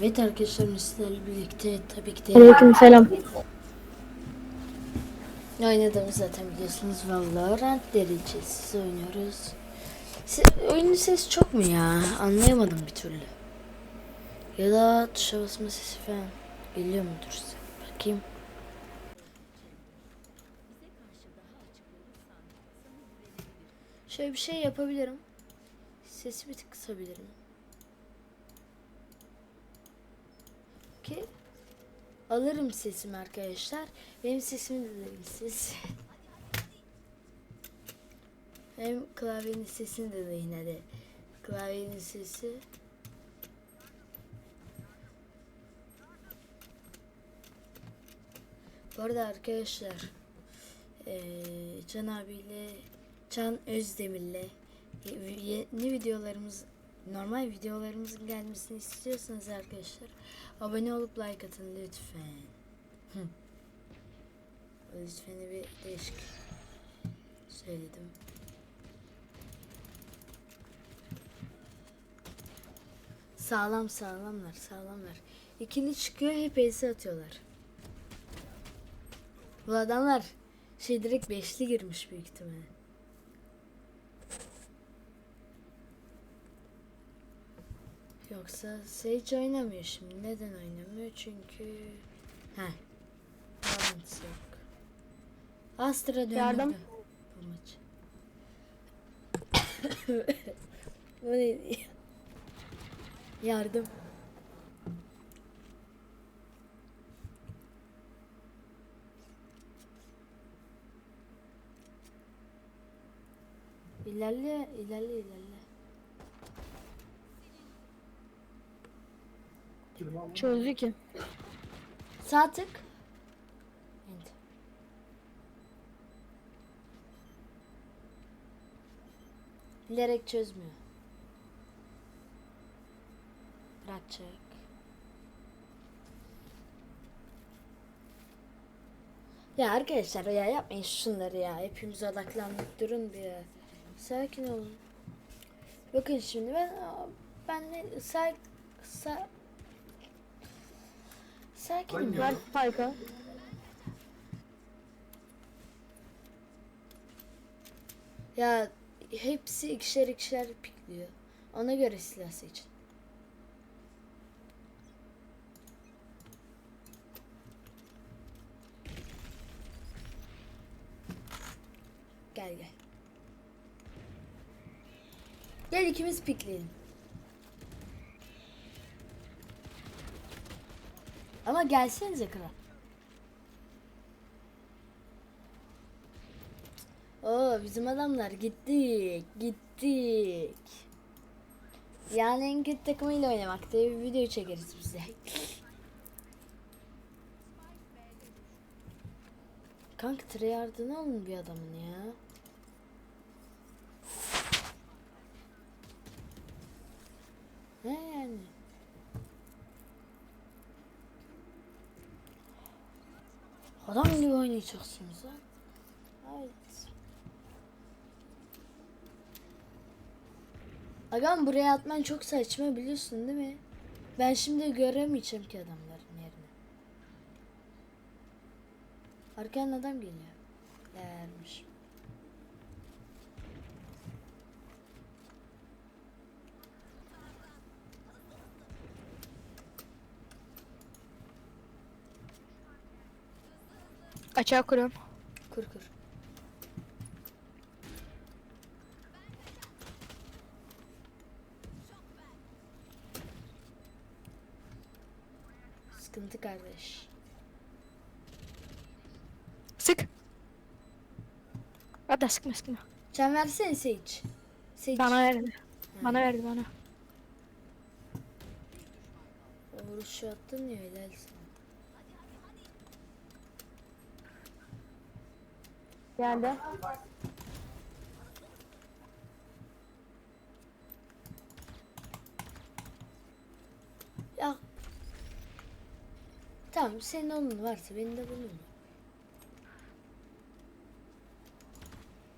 Evet arkadaşlar sizlerle birlikte tabii ki de Aleyküm selam. oynadığımız zaten biliyorsunuz Valorant derecesiz oynuyoruz. Se- oyunun sesi çok mu ya? Anlayamadım bir türlü. Ya da tuşa basma sesi falan geliyor mudur size? Bakayım. Şöyle bir şey yapabilirim. Sesi bir tık kısabilirim. Ki alırım sesimi arkadaşlar. Benim sesimi de siz. Hem klavyenin sesini de yine de. Klavyenin sesi. Bu arada arkadaşlar eee Can abiyle Can Özdemir'le ye- yeni videolarımız normal videolarımızın gelmesini istiyorsanız arkadaşlar abone olup like atın lütfen. Hı. Lütfen'i bir değişik söyledim. Sağlam sağlamlar sağlamlar. İkili çıkıyor hep elsi atıyorlar. Bu adamlar şey direkt beşli girmiş büyük ihtimalle. Yoksa Sage oynamıyor şimdi. Neden oynamıyor? Çünkü... Heh. Bağlantısı yok. Astra döndürdü. Yardım. Bu maç. Bu neydi ya? Yardım. İlerle, ilerle, ilerle. Çözdü ki. Sağ tık. Bilerek çözmüyor. Bırakacak. Ya arkadaşlar ya yapmayın şunları ya. Hepimiz odaklandık durun ya. Sakin olun. Bakın şimdi ben ben de sa, sa, sakinim. Ver Spike'a. Ya hepsi ikişer ikişer pikliyor. Ona göre silah seçin. Gel gel. Gel ikimiz pikleyelim. Ama gelsenize kral. Oo bizim adamlar gittik gittik. Yani en kötü takımıyla oynamak diye bir video çekeriz bize. Kanka treyardını alın bir adamın ya. Ne yani? Adam gibi oynayacaksınız ha. Evet. Agam buraya atman çok saçma biliyorsun değil mi? Ben şimdi göremeyeceğim ki adamların yerini. Arkadan adam geliyor. Gelmiş. Açığa kuruyorum. Kur kur. Sıkıntı kardeş. Sık. Hadi sıkma sıkma. Can versene Sage. Sage. Bana verdi. Bana verdi bana. O vuruşu attın ya helal sana. Geldi. Ya. Tamam senin onun varsa benim de bunun var.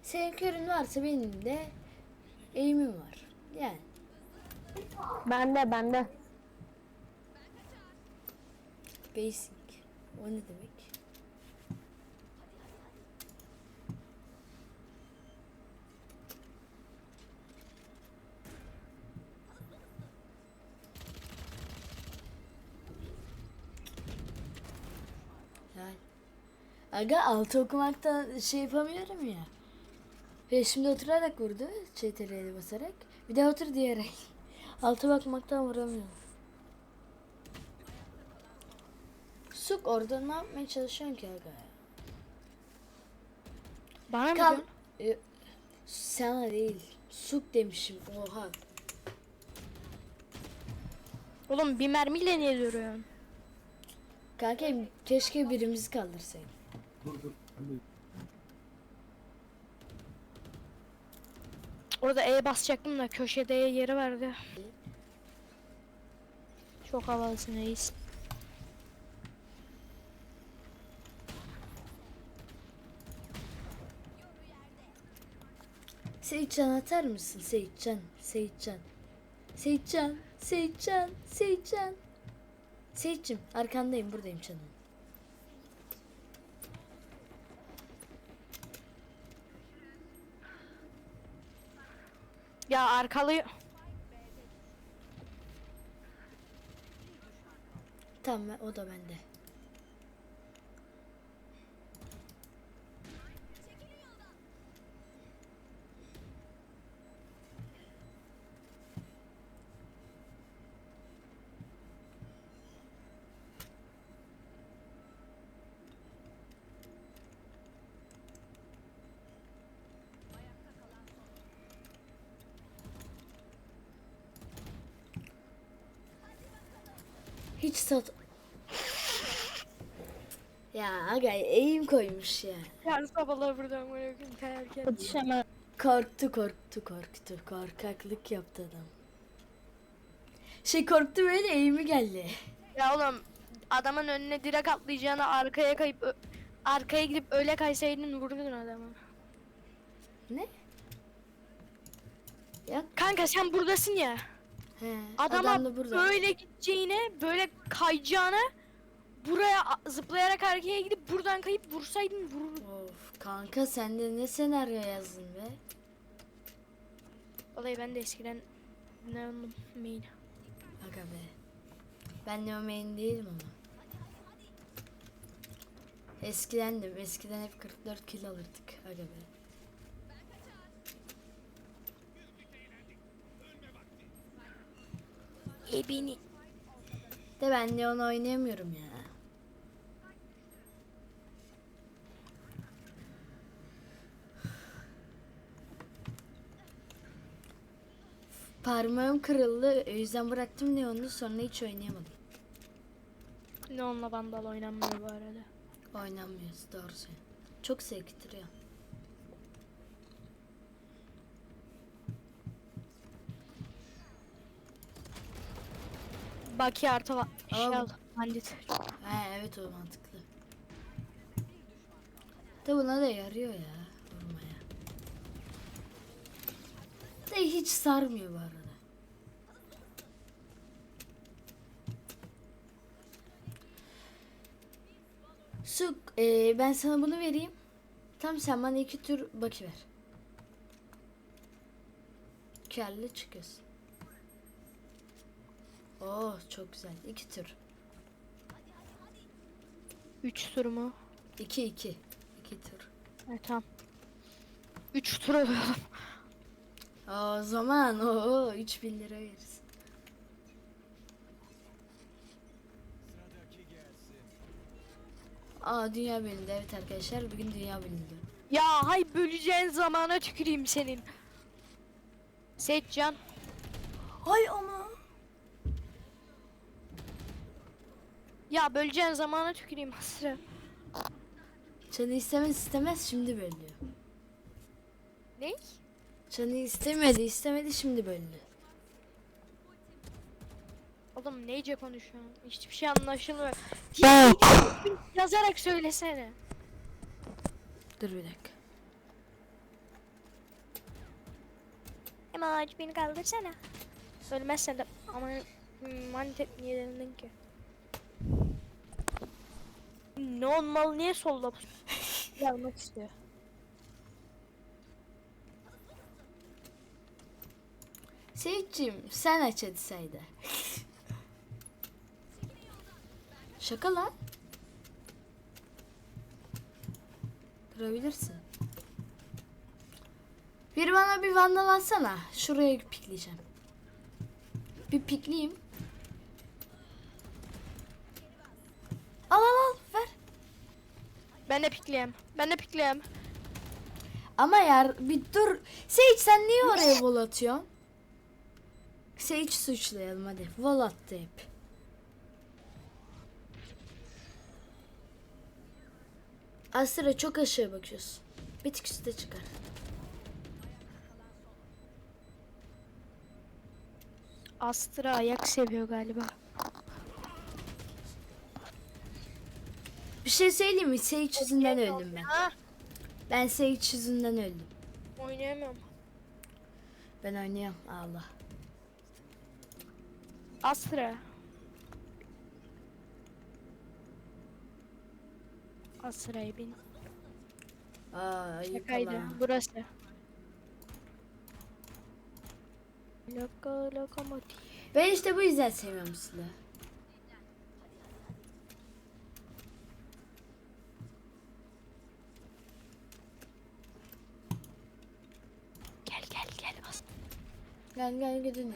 Senin körün varsa benim de eğimim var. Yani. Bende bende. Basic. O ne demek? Yani. Aga altı okumaktan şey yapamıyorum ya. Ve şimdi oturarak vurdu. CTRL'e basarak. Bir daha otur diyerek. Altı bakmaktan vuramıyorum. Suk orada ne yapmaya çalışıyorsun ki aga? Bana mı Kal. diyorsun? E, sana değil. Suk demişim. Oha. Oğlum bir mermiyle niye duruyorsun? Kanka keşke birimizi kaldırsaydı. Orada E basacaktım da köşede E yeri verdi. Çok havalısın reis. Seyitcan atar mısın? Seyitcan, Seyitcan. Seyitcan, Seyitcan, Seyitcan. Seyitcim arkandayım buradayım canım. Ya arkalı Tamam o da bende. Hiç sat... Ya aga eğim koymuş ya. Ya sabahlar buradan böyle gün kayarken. Korktu korktu korktu. Korkaklık yaptı adam. Şey korktu böyle eğimi geldi. Ya oğlum adamın önüne direkt atlayacağına arkaya kayıp arkaya gidip öyle kaysaydın vurdun adamı. Ne? Ya Kanka sen buradasın ya. He, Adama adam da burada. böyle gideceğine, böyle kayacağına buraya zıplayarak arkaya gidip buradan kayıp vursaydın vururdun. Of kanka sen de ne senaryo yazdın be? Vallahi ben de eskiden ne anladım main. Aga be. Ben Neo main değilim ama. Eskiden de eskiden hep 44 kill alırdık. Aga be. Ebini. De ben Neon oynayamıyorum ya. Parmağım kırıldı. O yüzden bıraktım Neon'u sonra hiç oynayamadım. Ne onunla vandal oynanmıyor bu arada. Oynanmıyoruz doğrusu. Çok sevktiriyor. Baki artı va- şey Al. al. Bandit. He evet o mantıklı. Da buna da yarıyor ya vurmaya. Da hiç sarmıyor bu arada. Su, e, ben sana bunu vereyim. Tam sen bana iki tur baki ver. Kelle çıkıyorsun. Oh çok güzel. İki tur. 3 tur mu? İki iki. İki tur. Evet tamam. 3 tur oluyor. O zaman o 3000 lira veririz. Aa dünya bölündü evet arkadaşlar bugün dünya bölündü. ya hay böleceğin zamana tüküreyim senin. Seçcan. Hay ama. Ya böleceğin zamana tüküreyim Hasra. Canı istemez istemez şimdi bölüyor. Ne? Canı istemedi istemedi şimdi böldü. Oğlum neyce konuşuyorsun? Hiçbir şey anlaşılmıyor. Yazarak söylesene. Dur bir dakika. Hemen ağaç beni kaldırsana. Söylemezsen de ama hmm, mantet niye denildin ki? Neon mal niye solda? Gelmek istiyor. Seyitciğim sen aç hadi saydı. Şaka lan. Kırabilirsin. Bir bana bir vandal atsana. Şuraya pikleyeceğim. Bir pikleyeyim. Al al al ver. Ben de pikleyeyim. Ben de pikleyeyim. Ama ya bir dur. Sage sen niye oraya vol atıyorsun? Sage suçlayalım hadi. Vol attı hep. Astra çok aşağı bakıyorsun. Bir tık üstte çıkar. Astra ayak seviyor galiba. Bir şey söyleyeyim mi? Sage yüzünden öldüm ben. Ha? Ben Sage yüzünden öldüm. Oynayamıyorum. Ben oynuyorum. Allah. Astra. Astra'yı bin. Aa Şakaydı. lan. Burası. Loko lokomotif. Ben işte bu yüzden seviyorum silahı. Gel gel gel bas. Gel gidin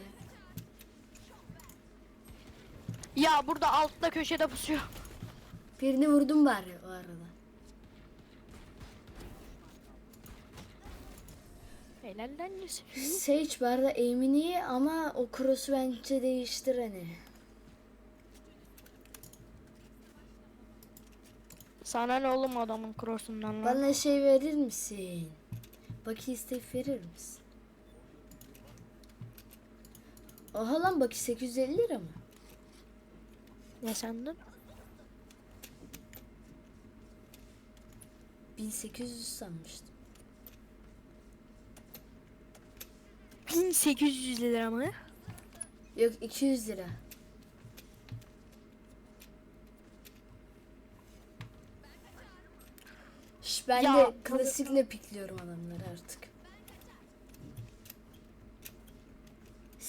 ya. Burada altta köşede pusuyor. Birini vurdum bari o arada. Helal lan Yusuf. Sage bu arada aim'in iyi ama o cross'u bence değiştir hani. Sana ne oğlum adamın crossundan lan? Bana şey verir misin? Baki isteyip verir misin? Oha lan Baki 850 lira mı? Ne sandın? 1800 sanmıştım. 1800 lira mı? Yok 200 lira. Şş, ben Ya, de klasikle pikliyorum adamları artık.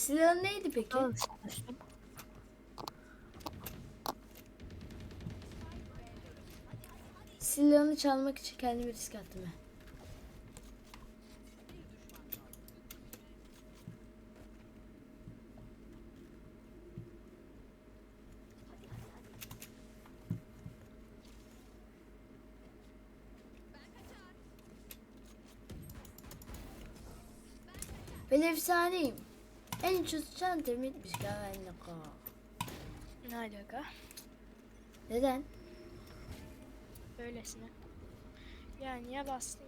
Silahın neydi peki? Alışmıştım. Silahını çalmak için kendimi risk attım ben. Ben efsaneyim. En ucuz çantam bitmiş galiba. Ne alaka? Neden? Öylesine. Ya niye bastın?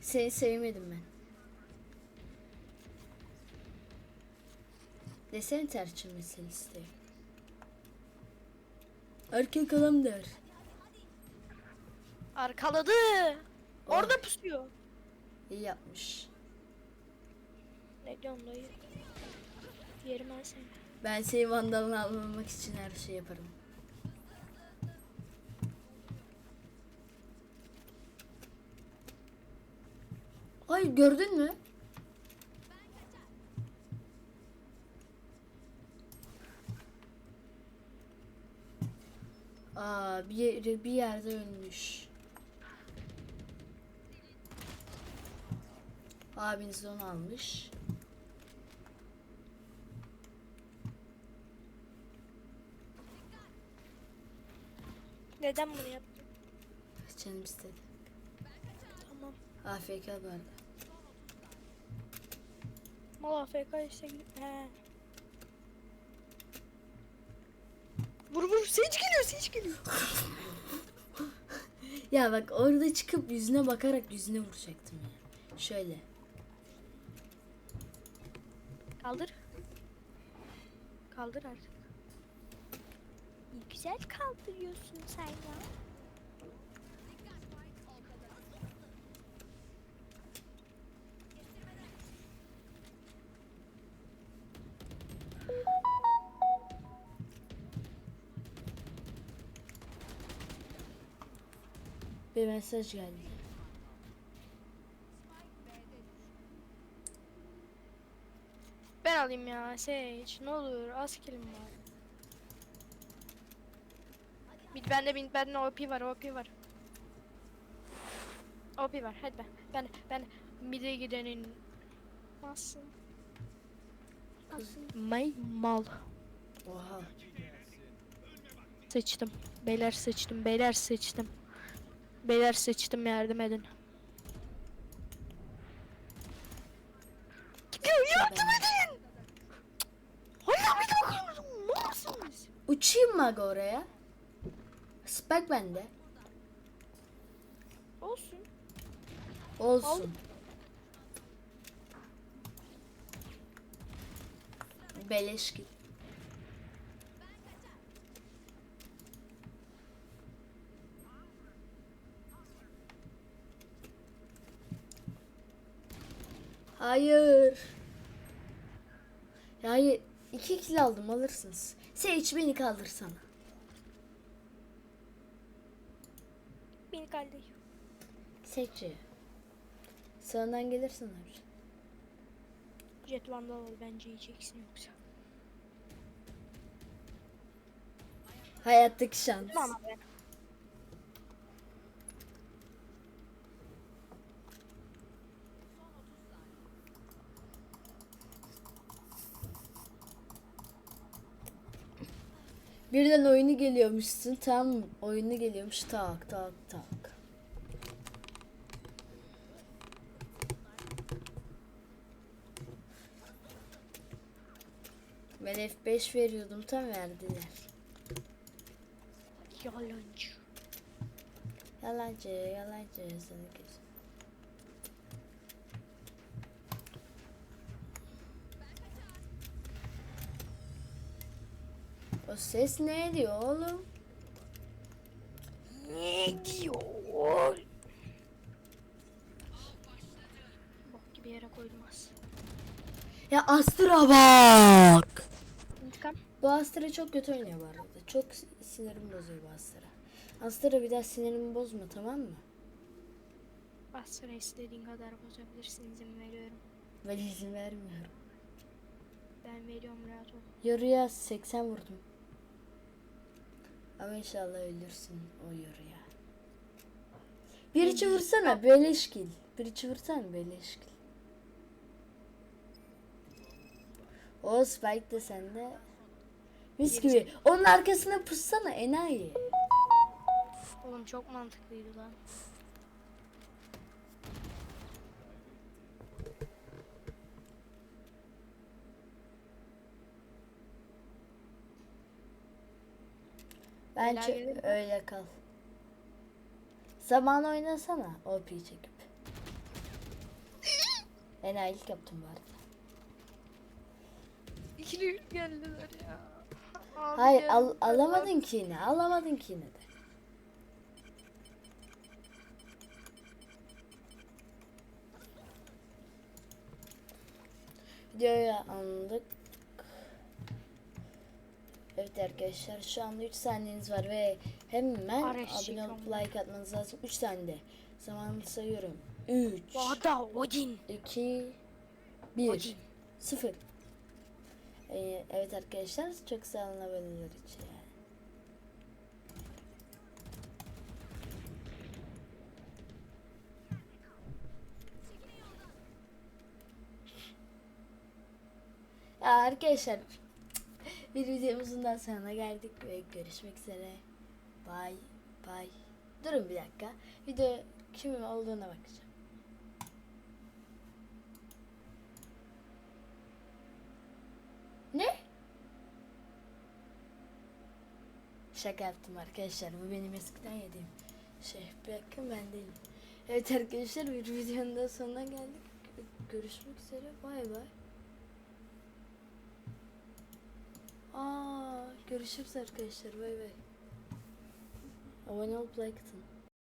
Seni sevmedim ben. Desene tercih meselesi. Erkek adam der. Arkaladı. Orada pusuyor. İyi yapmış. Ne diyorsun dayı? Yerim ben seni. Ben seni vandalını almamak için her şey yaparım. Ay gördün mü? Aa bir, yere- bir yerde ölmüş. Abiniz onu almış. Neden bunu yaptın? Canım istedi. Tamam. AFK bu arada. Mal AFK işte gidip. He. Vur vur. Seç geliyor. Seç geliyor. Ya bak orada çıkıp yüzüne bakarak yüzüne vuracaktım ya. Şöyle. Kaldır. Kaldır artık. İyi güzel kaldırıyorsun sen ya. Bir mesaj geldi. Alayım ya Sage. Ne olur az kilim var. Mid bende mid bende OP var OP var. OP var hadi ben. Ben ben mid'e gidenin Nasıl? May mal. Oha. Sıçtım. Beyler sıçtım. Beyler sıçtım. Beyler sıçtım yardım edin. Gidiyor yardım edin. Hala bir de bakıyorum. Mal mısınız? Uçayım mı oraya? Spike bende. Olsun. Olsun. Beleş git. Hayır. Ya hayır. İki kill aldım alırsınız. Sage beni kaldırsana. Beni kaldı. Sage. Sağından gelirsin abi. Jet Vandal ol bence yiyeceksin yoksa. Hayattaki şans. Tamam abi. Birden oyunu geliyormuşsun tam oyunu geliyormuş tak tak tak. Ben F5 veriyordum tam verdiler. Yalancı. Yalancı yalancı seni kes. O ses ne diyor oğlum? Ne diyor? Bok gibi yere koydum az. Ya Astra bak. İntikam. Bu Astra çok kötü oynuyor bu arada. Çok sinirim bozuyor bu Astra. Astra bir daha sinirimi bozma tamam mı? Astra istediğin kadar bozabilirsin izin veriyorum. Ben izin vermiyorum. Ben veriyorum rahat ol. Yoruya 80 vurdum. Ama inşallah ölürsün o yoruya. Bir içi vursana beleş kill. Bir içi vursana beleş kill. O Spike de sende. Mis gibi. Onun arkasına pussana enayi. Oğlum çok mantıklıydı lan. Bence Helal öyle kal. Zaman oynasana OP çekip. Enayilik yaptım bu arada. İkili geldiler ya. Abi Hayır geldiler. al, alamadın ki yine. Alamadın ki yine de. Videoya anladık. Evet arkadaşlar şu anda 3 saniyeniz var ve hemen abone olup like atmanız lazım. 3 saniyede. Zamanını sayıyorum. 3 Vada Odin. 2 1 Odin. 0 Ee, Evet arkadaşlar çok sağ olun aboneler için. Ya arkadaşlar bir videomuzun daha sonuna geldik ve görüşmek üzere. Bye bye. Durun bir dakika. Video kimin olduğuna bakacağım. Ne? Şaka yaptım arkadaşlar. Bu benim eskiden yediğim şey. Bırakın ben değilim. Evet arkadaşlar bir videonun da sonuna geldik. Görüşmek üzere. Bay bay. Aa, görüşürüz arkadaşlar. Bay bay. Abone olup like.